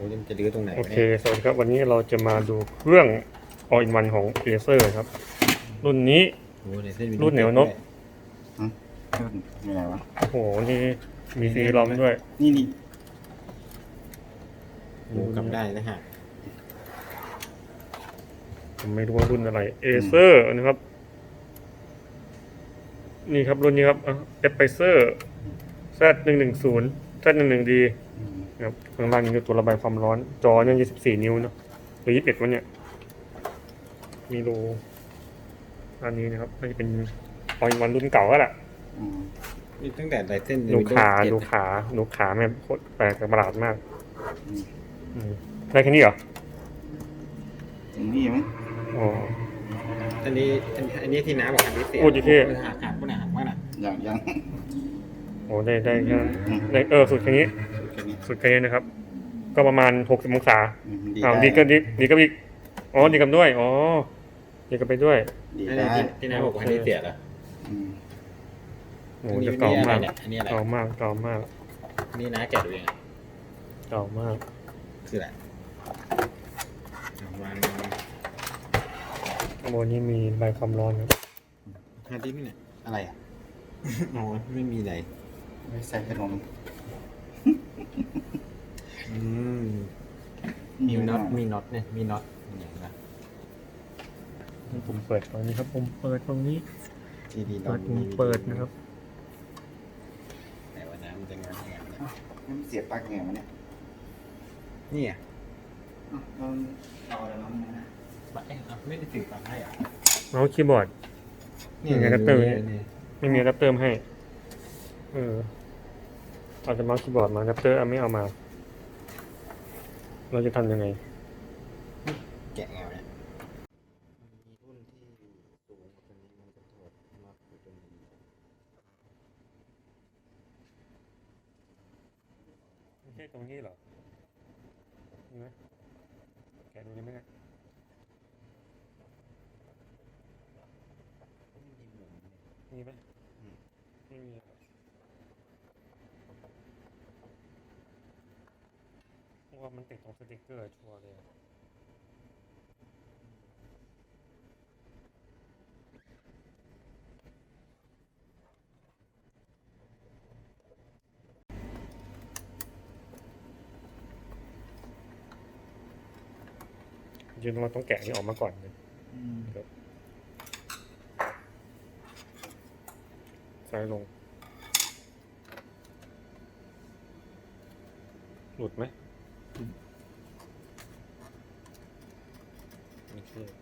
อ้ยมันจะดื้อตรงไหนโอวะเค เนี่ยสวัสดีครับ วันนี้เราจะมาดูเครื่อง all in one ของ Acer ครับ รุ่นนี้ โอ้ยในเส้นวิรุ่นเหนียวนกมีอะไรวะ โอ้โห นี่มีซีรอมด้วย นี่นี่โอ้กลับได้นะฮะผมไม่รู้ว่ารุ่นอะไร Acer นะครับ นี่ครับรุ่นนี้ครับเอฟไ c เซอร์ Z หนึ่งหนึ่งศูนย์ Z หนึ่งหนึ่งดีอืม นะครับข้างล่างนี่คือตัวระบายความร้อน จอเนี่ย24 นิ้วเนาะหรือ21วันเนี่ย มีรูอันนี้นะครับน่าจะเป็นออยวันรุ่นเก่าแล้วแหละอืมนี่ตั้งแต่ไดเส้นดูขา7ดูขาดูขาแม่งโคตรแปลกประหลาดมากอืมอืมได้แค่นี้เหรอถึงนี่ไหมอ๋ออันนี้อันอันนี้ที่น้าบอกอันนี้เสียโอ้ยเท่มันหักหักปะเนี่ยหักปะน่ะยังยังโอ้ได้ได้แค่ได้เออสุดแค่นี้ แค่นี้สุดแค่นี้นะครับ ก็ประมาณ60องศาอืมอ้าวได้ดีก็ดีดีก็ดีอ๋อดีกันด้วยอ๋อดีกันไปด้วยดีอันได้นี้ที่ที่น้าบอกว่าอันนี้เสียเหรออืมโอ้อันนี้จะเก่าอันนี้อะไรมากเนี่ยอันนี้อะไรเก่ามากเก่ามากนี่น้าแกะดูยังไงเก่ามากคืออะไรวางข้างบนนี้มีใบความร้อนครับฮาร์ดดิสก์เนี่ยอะไรอะโอ้ยไม่มีอะไรไม่ใส่ขนม อืมมีน็อตมีน็อตเนี่ยมีน็อตอย่างไรนี่ผมเปิดตรงนี้ครับ ผมเปิดตรงนี้ทีดีเปิดปุ่มเปิดนะครับแต่ว่าน้ำมันจะงานยังไงเนี่ยอ้าวมันเสียบปลั๊กยังไงวะเนี่ยนี่อะอ้าวเราเอาอะไรมาเนี่ยนะปะเอ๊ะอะไม่ได้ถึงปลั๊กให้อะเมาส์คีย์บอร์ดนี่ไงครับเตอร์นี่ไม่มีอะแดปเตอร์มาให้ เออ เอาแต่เมาส์คีย์บอร์ดมาอะแดปเตอร์เอาไม่เอามา เราจะทำยังไง แกะไงวะเนี่ยมีรุ่นที่สูงกว่าตัวนี้มันจะถอดน็อตอยู่ตรงนี้ไม่ใช่ตรงนี้เหรอนี่ไหมแกะดูได้ไหมเนี่ย มีหมุนเนี่ย มีไหม อืม ไม่มีเหรอเพราะ ว่ามันติดตรงสติกเกอร์ชัวร์เลยอะยืนว่าต้องแกะนี่ออกมาก่อนเลยอืมซ้ายลง หลุดไหม โอเ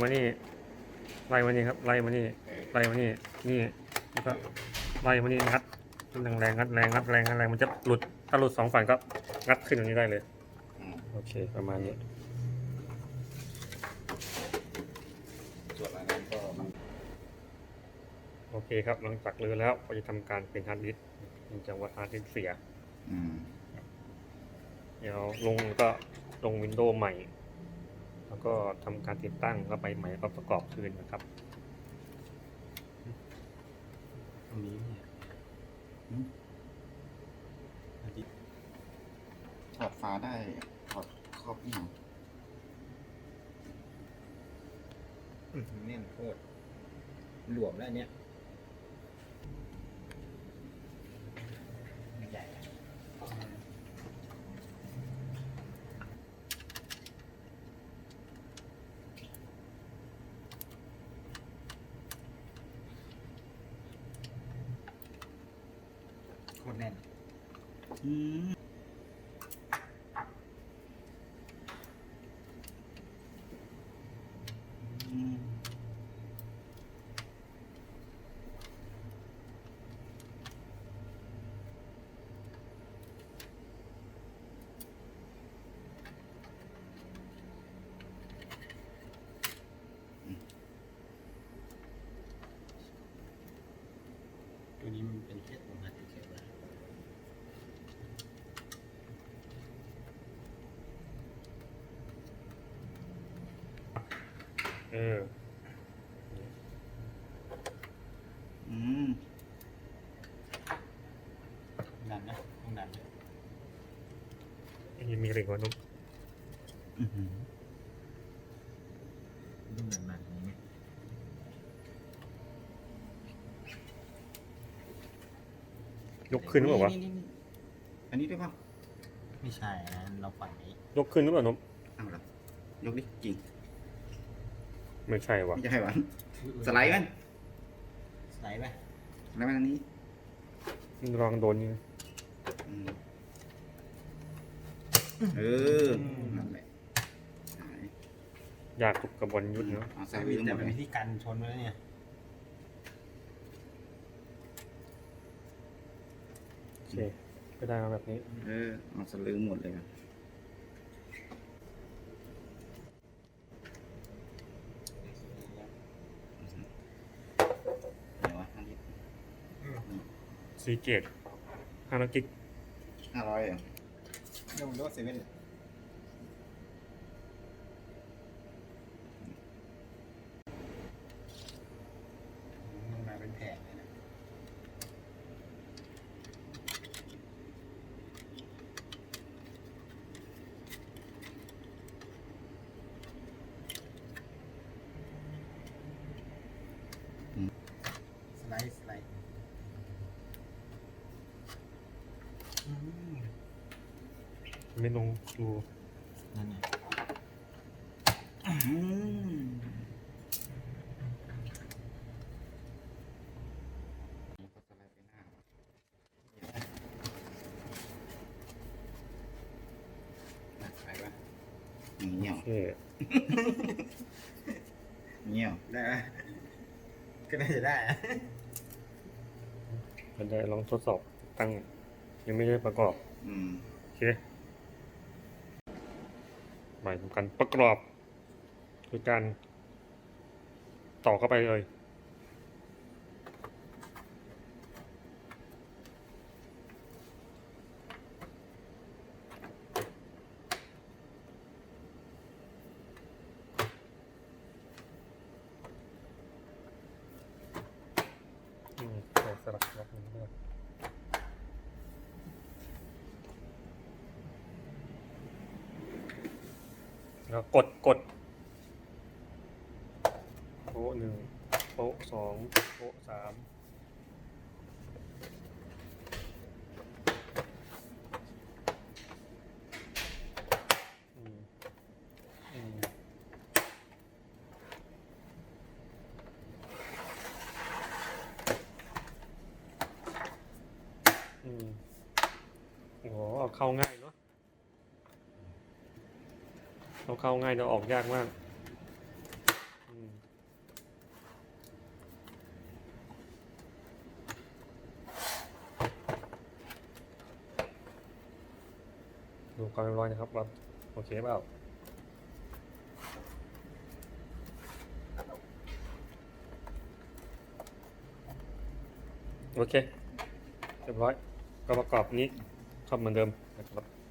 มานี่ไล่มานี่ครับไล่มานี่ไล่มานี่นี่แล้วก็ไล่มานี่งัดแรงแรงงัดแรงงัดแรงงัดแรงมันจะหลุดถ้าหลุดสองฝั่งก็งัดขึ้นอย่างนี้ได้เลยอืมโอเคประมาณนี้ส่วนอันนั้นก็มันโอเคครับหลังจากเลือแล้วก็จะทำการเป็นฮาร์ดดิสก์เนื่องจากว่าฮาร์ดดิสก์เสียอืมเดี๋ยวลงก็ลงวินโดว์ใหม่ แล้วก็ทำการติดตั้งเข้าไปใหม่ก็ประกอบคืนนะครับตรงนี้เนี่ยอืมอาทิตย์ถอดฟ้าได้ถอดครอบนี่หรออื้อหือแน่นโคตรหลวมแล้วอันเนี้ยใหญ่โคตรแน่น อืมอืม ตัวนี้มันเป็นแค่ตัวหัดเฉยๆนะ เอออืมดันนะต้องดันเลยอันนี้มีอะไรก่อนนุ๊กอื้อหือต้องดันมันอย่างนี้ยกขึ้นหรือเปล่าวะนี่นี่อันนี้ด้วยเปล่าไม่ใช่นะเราฝั่งนี้ยกขึ้นหรือเปล่านุ๊กเอาละยกดิจริง ไม่ใช่วะไม่ใช่หวะสไลด์มันสไลด์ไปสไลด์มันอันนี้ลองโดนนี่อืมเออนั่นแหละหายยากทุกกระบวนยุทธ์เนาะเอาแต่ใส่ไว้ตรงหมแต่ดเป็นเลยวิธีการชนไว้แล้วเนี่ยโอเคก็ได้มาแบบนี้ เออเอาสลือหมดเลยอะไซีเกตห้าร้อยกิก ห้าร้อยเดี๋ยวผมเลือกเซเว่นเลย ไม่ลงดูนั่นไงอืมก็สไลด์ไปหน้าหนักไปปะเงี้ยวโอเคเงี้ยวได้ไหมก็น่าจะได้อะก็ได้ลองทดสอบตั้ง ยังไม่ได้ประกอบ อืม โอเค หมายถึงการประกอบคือการต่อเข้าไปเลย อืมใส่สลักล็อกนี้ด้วย แล้วกดกดโป๊ะหนึ่งโป๊ะสองโป๊ะสามอืมอืมอืมโอ้โหเข้าง่าย เราเข้าง่ายเราออกยากมากดูความเรียบร้อยนะครับว่าโอเคเปล่าโอเคเรียบร้อยก็ประกอบนี้ครับเหมือนเดิมนะครับ